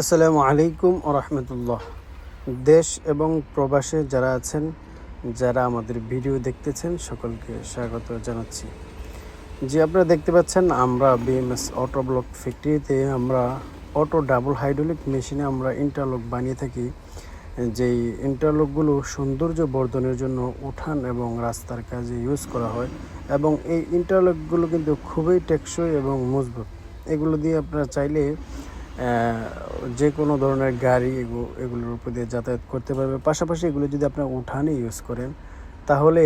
আসসালামু আলাইকুম রহমতুল্লাহ। দেশ এবং প্রবাসে যারা আছেন, যারা আমাদের ভিডিও দেখতেছেন, সকলকে স্বাগত জানাচ্ছি। যে আপনারা দেখতে পাচ্ছেন, আমরা বিএমএস অটো ব্লক ফ্যাক্টরিতে আমরা অটো ডাবল হাইড্রোলিক মেশিনে আমরা ইন্টারলক বানিয়ে থাকি। যেই ইন্টারলকগুলো সৌন্দর্য বর্ধনের জন্য উঠান এবং রাস্তার কাজে ইউজ করা হয় এবং এই ইন্টারলকগুলো কিন্তু খুবই টেকসই এবং মজবুত। এগুলো দিয়ে আপনারা চাইলে যে কোনো ধরনের গাড়ি এগু- এগুলোর উপর দিয়ে যাতায়াত করতে পারবে। পাশাপাশি এগুলো যদি আপনার উঠানে ইউজ করেন, তাহলে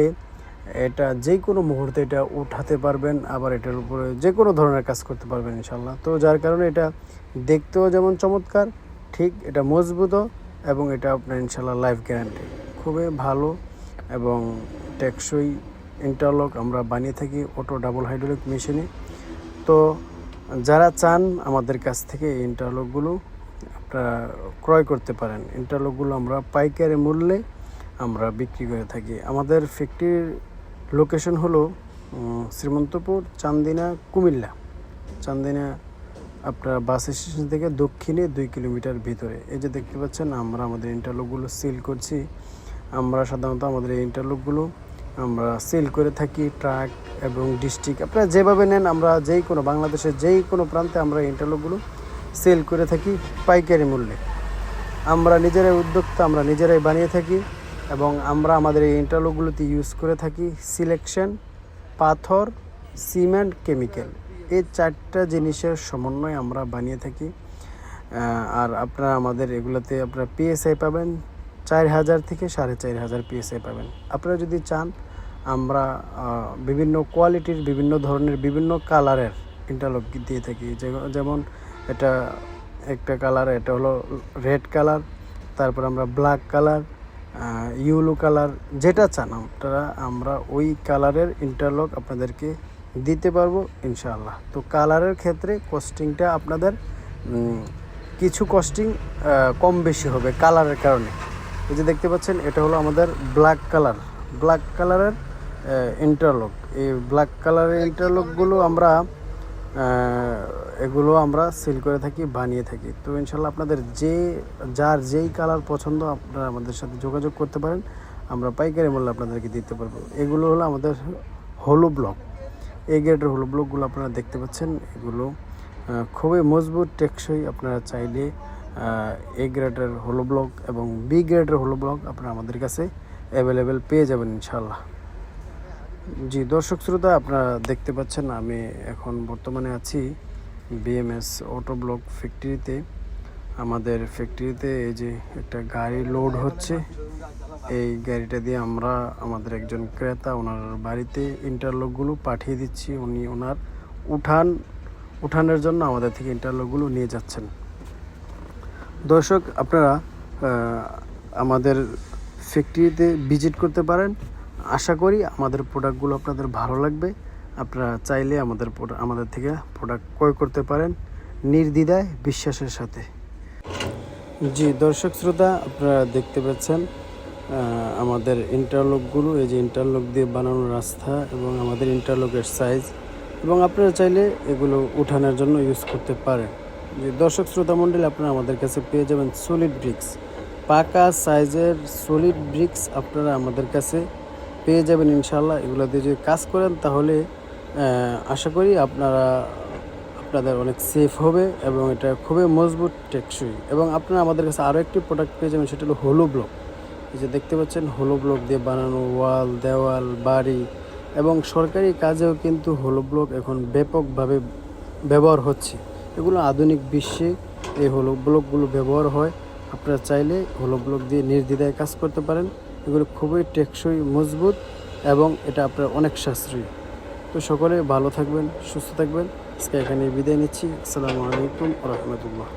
এটা যে কোনো মুহূর্তে এটা উঠাতে পারবেন, আবার এটার উপরে যে কোনো ধরনের কাজ করতে পারবেন ইনশাল্লাহ তো যার কারণে এটা দেখতেও যেমন চমৎকার, ঠিক এটা মজবুতও এবং এটা আপনার ইনশাল্লাহ লাইফ গ্যারান্টি খুবই ভালো এবং টেকসই ইন্টারলক আমরা বানিয়ে থাকি অটো ডাবল হাইড্রোলিক মেশিনে তো যারা চান আমাদের কাছ থেকে এই ইন্টারলকগুলো আপনারা ক্রয় করতে পারেন। ইন্টারলকগুলো আমরা পাইকারি মূল্যে আমরা বিক্রি করে থাকি। আমাদের ফ্যাক্টরির লোকেশন হলো শ্রীমন্তপুর, চান্দিনা, কুমিল্লা। চান্দিনা আপনার বাস স্টেশন থেকে দক্ষিণে দুই কিলোমিটার ভিতরে। এই যে দেখতে পাচ্ছেন, আমরা আমাদের ইন্টারলকগুলো সিল করছি। আমরা সাধারণত আমাদের এই ইন্টারলকগুলো আমরা সেল করে থাকি ট্রাক এবং ডিস্ট্রিক্ট আপনারা যেভাবে নেন, আমরা যেই কোনো বাংলাদেশের যেই কোনো প্রান্তে আমরা ইন্টারলকগুলো সেল করে থাকি পাইকারি মূল্যে। আমরা নিজেরাই উদ্যোক্তা, আমরা নিজেরাই বানিয়ে থাকি এবং আমরা আমাদের এই ইন্টারলকগুলোতে ইউজ করে থাকি সিলেকশন পাথর সিমেন্ট কেমিক্যাল এই চারটা জিনিসের সমন্বয় আমরা বানিয়ে থাকি। আর আপনারা আমাদের এগুলোতে আপনারা পিএসআই পাবেন চার হাজার থেকে সাড়ে চার হাজার পিএসআই পাবেন। আপনারা যদি চান, আমরা বিভিন্ন কোয়ালিটির, বিভিন্ন ধরনের, বিভিন্ন কালারের ইন্টারলক দিয়ে থাকি। যেমন এটা একটা কালার, এটা হলো রেড কালার, তারপর আমরা ব্ল্যাক কালার ইউলো কালার, যেটা চান আপনারা, আমরা ওই কালারের ইন্টারলক আপনাদেরকে দিতে পারব ইনশাআল্লাহ। তো কালারের ক্ষেত্রে কস্টিংটা আপনাদের কিছু কস্টিং কম বেশি হবে কালারের কারণে। এই যে দেখতে পাচ্ছেন, এটা হলো আমাদের ব্ল্যাক কালার ব্ল্যাক কালারের ইন্টারলক এই ব্ল্যাক কালারের ইন্টারলকগুলো আমরা এগুলো আমরা সিল করে থাকি, বানিয়ে থাকি। তো ইনশাল্লাহ আপনাদের যে, যার যেই কালার পছন্দ, আপনারা আমাদের সাথে যোগাযোগ করতে পারেন। আমরা পাইকারি মূল্যে আপনাদেরকে দিতে পারব। এগুলো হলো আমাদের হলো ব্লক এই গ্রেডের হলো ব্লকগুলো আপনারা দেখতে পাচ্ছেন। এগুলো খুবই মজবুত, টেকসই। আপনারা চাইলে এ গ্রেডের হলো ব্লক এবং বি গ্রেডের হলো ব্লক আপনারা আমাদের কাছে অ্যাভেলেবেল পেয়ে যাবেন ইনশাল্লাহ জি, দর্শক শ্রোতা, আপনারা দেখতে পাচ্ছেন আমি এখন বর্তমানে আছি বিএমএস অটো ব্লক ফ্যাক্টরিতে আমাদের ফ্যাক্টরিতে এই যে একটা গাড়ি লোড হচ্ছে, এই গাড়িটা দিয়ে আমরা আমাদের একজন ক্রেতা, ওনার বাড়িতে ইন্টারলকগুলো পাঠিয়ে দিচ্ছি। উনি ওনার উঠান, উঠানের জন্য আমাদের থেকে ইন্টারলকগুলো নিয়ে যাচ্ছেন। দর্শক, আপনারা আমাদের ফ্যাক্টরিতে ভিজিট করতে পারেন। আশা করি আমাদের প্রোডাক্টগুলো আপনাদের ভালো লাগবে। আপনারা চাইলে আমাদের আমাদের থেকে প্রোডাক্ট ক্রয় করতে পারেন নির্দ্বিধায়, বিশ্বাসের সাথে। জি, দর্শক শ্রোতা, আপনারা দেখতে পাচ্ছেন আমাদের ইন্টারলকগুলো এই যে ইন্টারলক দিয়ে বানানো রাস্তা এবং আমাদের ইন্টারলকের সাইজ এবং আপনারা চাইলে এগুলো উঠানোর জন্য ইউজ করতে পারেন। যে দর্শক শ্রোতা মণ্ডলী আপনারা আমাদের কাছে পেয়ে যাবেন সলিড ব্রিক্স পাকা সাইজের সলিড ব্রিক্স আপনারা আমাদের কাছে পেয়ে যাবেন ইনশাল্লাহ এগুলো দিয়ে যদি কাজ করেন, তাহলে আশা করি আপনারা, আপনাদের অনেক সেফ হবে এবং এটা খুবই মজবুত টেকসই। এবং আপনারা আমাদের কাছে আরও একটি প্রোডাক্ট পেয়ে যাবেন, সেটা হলো হোলো ব্লক এই যে দেখতে পাচ্ছেন, হোলো ব্লক দিয়ে বানানো ওয়াল, দেওয়াল, বাড়ি এবং সরকারি কাজেও কিন্তু হোলো ব্লক এখন ব্যাপকভাবে ব্যবহার হচ্ছে। এগুলো আধুনিক বিশ্বে এই হলো ব্লকগুলো ব্যবহার হয়। আপনারা চাইলে হলো ব্লক দিয়ে নির্দ্বিধায় কাজ করতে পারেন। এগুলো খুবই টেকসই, মজবুত এবং এটা আপনার অনেক সাশ্রয়ী। তো সকলে ভালো থাকবেন, সুস্থ থাকবেন। আজকে এখানে বিদায় নিচ্ছি। আসসালামু আলাইকুম রহমতুল্লাহ।